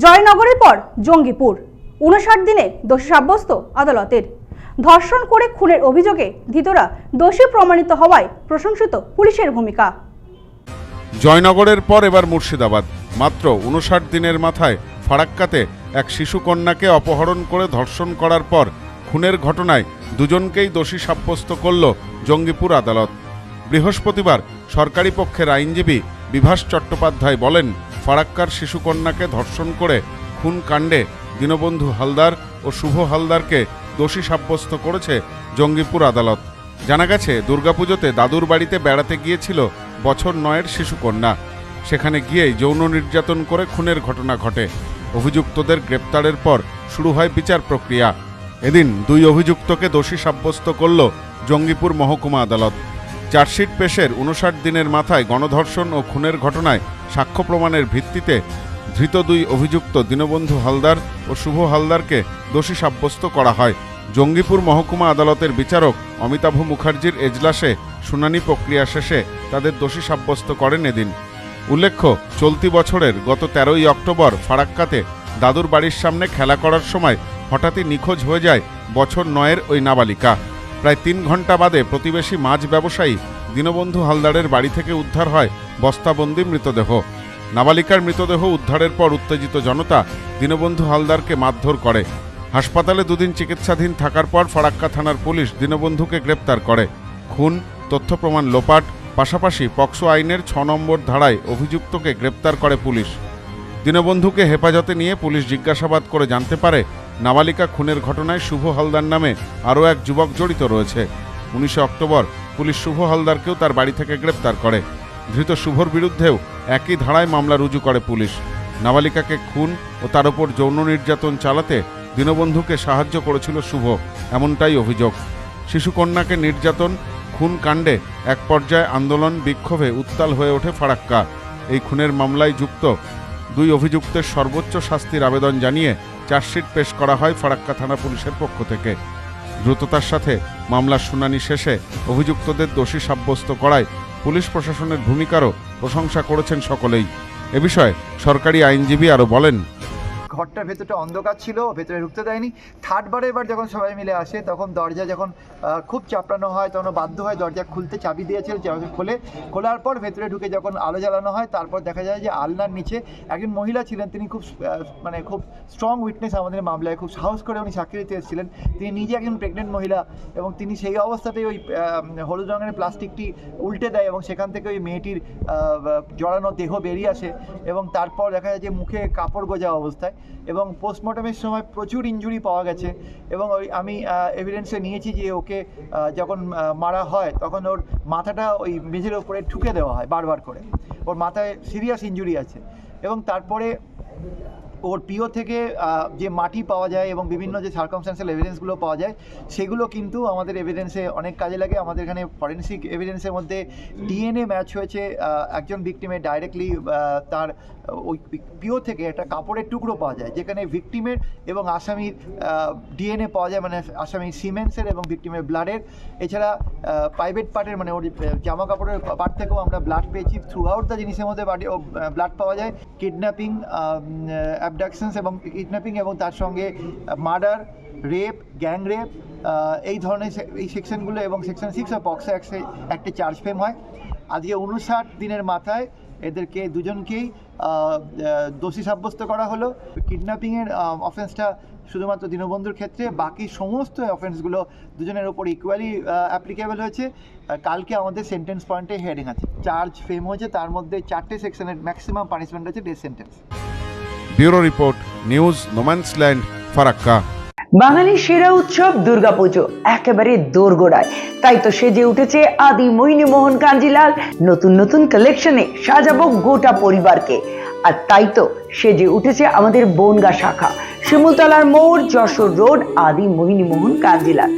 জয়নগরের পর জঙ্গিপুর। উনষাট দিনে দোষী সাব্যস্ত আদালতের। ধর্ষণ করে খুনের অভিযোগে ধৃতরা দোষী প্রমাণিত হওয়ায় প্রশংসিত পুলিশের ভূমিকা। জয়নগরের পর এবার মুর্শিদাবাদ। মাত্র উনষাট দিনের মাথায় ফারাক্কাতে এক শিশু কন্যাকে অপহরণ করে ধর্ষণ করার পর খুনের ঘটনায় দুজনকেই দোষী সাব্যস্ত করল জঙ্গিপুর আদালত। বৃহস্পতিবার সরকারি পক্ষের আইনজীবী বিভাস চট্টোপাধ্যায় বলেন ফারাক্কার শিশুকন্যাকে ধর্ষণ করে খুন কাণ্ডে দীনবন্ধু হালদার ও শুভ হালদারকে দোষী সাব্যস্ত করেছে জঙ্গিপুর আদালত। জানা গেছে, দুর্গাপুজোতে দাদুর বাড়িতে বেড়াতে গিয়েছিল বছর নয়ের শিশুকন্যা। সেখানে গিয়েই যৌন নির্যাতন করে খুনের ঘটনা ঘটে। অভিযুক্তদের গ্রেপ্তারের পর শুরু হয় বিচার প্রক্রিয়া। এদিন দুই অভিযুক্তকে দোষী সাব্যস্ত করল জঙ্গিপুর মহকুমা আদালত। চার্জশিট পেশের উনষাট দিনের মাথায় গণধর্ষণ ও খুনের ঘটনায় সাক্ষ্য প্রমাণের ভিত্তিতে ধৃত দুই অভিযুক্ত দীনবন্ধু হালদার ও শুভ হালদারকে দোষী সাব্যস্ত করা হয়। জঙ্গিপুর মহকুমা আদালতের বিচারক অমিতাভ মুখার্জির এজলাসে শুনানি প্রক্রিয়া শেষে তাদের দোষী সাব্যস্ত করেন এদিন। উল্লেখ্য, চলতি বছরের গত তেরোই অক্টোবর ফারাক্কাতে দাদুর বাড়ির সামনে খেলা করার সময় হঠাৎই নিখোঁজ হয়ে যায় বছর নয়ের ওই নাবালিকা। প্রায় তিন ঘণ্টা বাদে প্রতিবেশী মাছ ব্যবসায়ী দীনবন্ধু হালদারের বাড়ি থেকে উদ্ধার হয় বস্তাবন্দি মৃতদেহ। নাবালিকার মৃতদেহ উদ্ধারের পর উত্তেজিত জনতা দীনবন্ধু হালদারকে মারধর করে। হাসপাতালে দুদিন চিকিৎসাধীন থাকার পর ফারাক্কা থানার পুলিশ দীনবন্ধুকে গ্রেপ্তার করে। খুন, তথ্য প্রমাণ লোপাট, পাশাপাশি পক্সো আইনের ছ নম্বর ধারায় অভিযুক্তকে গ্রেপ্তার করে পুলিশ। দীনবন্ধুকে হেফাজতে নিয়ে পুলিশ জিজ্ঞাসাবাদ করে জানতে পারে নাবালিকা খুনের ঘটনায় শুভ হালদার নামে আরও এক যুবক জড়িত রয়েছে। উনিশে অক্টোবর পুলিশ শুভ হালদারকেও তার বাড়ি থেকে গ্রেপ্তার করে। ধৃত শুভর বিরুদ্ধেও একই ধারায় মামলা রুজু করে পুলিশ। নাবালিকাকে খুন ও তার ওপর যৌন নির্যাতন চালাতে দীনবন্ধুকে সাহায্য করেছিল শুভ, এমনটাই অভিযোগ। শিশুকন্যাকে নির্যাতন, খুন কাণ্ডে এক পর্যায়ে আন্দোলন, বিক্ষোভে উত্তাল হয়ে ওঠে ফারাক্কা। এই খুনের মামলায় যুক্ত দুই অভিযুক্তের সর্বোচ্চ শাস্তির আবেদন জানিয়ে চার্জশিট পেশ করা হয় ফারাক্কা থানা পুলিশের পক্ষ থেকে। দ্রুততার সাথে মামলার শুনানি শেষে অভিযুক্তদের দোষী সাব্যস্ত করায় পুলিশ প্রশাসনের ভূমিকারও প্রশংসা করেছেন সকলেই। এ বিষয়ে সরকারি আইনজীবী আরও বলেন ঘরটার ভেতরটা অন্ধকার ছিল, ভেতরে ঢুকতে দেয়নি। থার্ডবারে এবার যখন সবাই মিলে আসে, তখন দরজা যখন খুব চাপড়ানো হয়, তখন বাধ্য হয় দরজা খুলতে চাবি দিয়েছিল খোলে। খোলার পর ভেতরে ঢুকে যখন আলো জ্বালানো হয়, তারপর দেখা যায় যে আলনার নিচে একজন মহিলা ছিলেন, তিনি খুব মানে খুব স্ট্রং উইটনেস আমাদের মামলায়, খুব সাহস করে উনি সাক্ষী দিতে এসেছিলেন। তিনি নিজে একজন প্রেগনেন্ট মহিলা এবং তিনি সেই অবস্থাতেই ওই হলুদ রঙের প্লাস্টিকটি উল্টে দেয় এবং সেখান থেকে ওই মেয়েটির জড়ানো দেহ বেরিয়ে আসে এবং তারপর দেখা যায় যে মুখে কাপড় গোজা অবস্থায়। এবং পোস্টমর্টমের সময় প্রচুর ইঞ্জুরি পাওয়া গেছে এবং ওই আমি এভিডেন্সে নিয়েছি যে ওকে যখন মারা হয় তখন ওর মাথাটা ওই মেঝের ওপরে ঠুকে দেওয়া হয় বারবার করে। ওর মাথায় সিরিয়াস ইঞ্জুরি আছে এবং তারপরে ওর পিও থেকে যে মাটি পাওয়া যায় এবং বিভিন্ন যে সার্কামস্টান্সিয়াল এভিডেন্সগুলো পাওয়া যায়, সেগুলো কিন্তু আমাদের এভিডেন্সে অনেক কাজে লাগে। আমাদের এখানে ফরেন্সিক এভিডেন্সের মধ্যে ডিএনএ ম্যাচ হয়েছে একজন ভিকটিমের ডাইরেক্টলি তার ওই পিও থেকে একটা কাপড়ের টুকরো পাওয়া যায়, যেখানে ভিকটিমের এবং আসামির ডিএনএ পাওয়া যায় মানে আসামির সিমেন্সের এবং ভিকটিমের ব্লাডের এছাড়া প্রাইভেট পার্টের মানে ওর জামা কাপড়ের পার্ট থেকেও আমরা ব্লাড পেয়েছি। থ্রু আউট দ্য জিনিসের মধ্যে ব্লাড পাওয়া যায়। কিডন্যাপিং অ্যাবডাকশনস এবং কিডন্যাপিং এবং তার সঙ্গে মার্ডার রেপ গ্যাং রেপ এই ধরনের এই সেকশনগুলো এবং সেকশন সিক্স অফ পক্সো একটা চার্জ ফেম হয়। আজকে উনষাট দিনের মাথায় এদেরকে দুজনকেই দোষী সাব্যস্ত করা হলো। কিডন্যাপিংয়ের অফেন্সটা শুধুমাত্র দীনবন্ধুর ক্ষেত্রে, বাকি সমস্ত অফেন্সগুলো দুজনের ওপর ইকুয়ালি অ্যাপ্লিকেবল হয়েছে। কালকে আমাদের সেন্টেন্স পয়েন্টে হেডিং আছে। চার্জ ফেম হয়েছে, তার মধ্যে চারটে সেকশনের ম্যাক্সিমাম পানিশমেন্ট আছে death sentence bureau report, news no man's land Farakka. বাঙালির সেরা উৎসব দুর্গাপুজো, একেবারে দোরগোড়ায়। তাই তো সেজে উঠেছে আদি মোহিনী মোহন কাঞ্জিলাল। নতুন নতুন কালেকশনে সাজাবো গোটা পরিবারকে। আর তাই তো সেজে উঠেছে আমাদের বনগা শাখা, শিমুলতলার মোড়, যশোর রোড আদি মোহিনী মোহন কাঞ্জিলাল।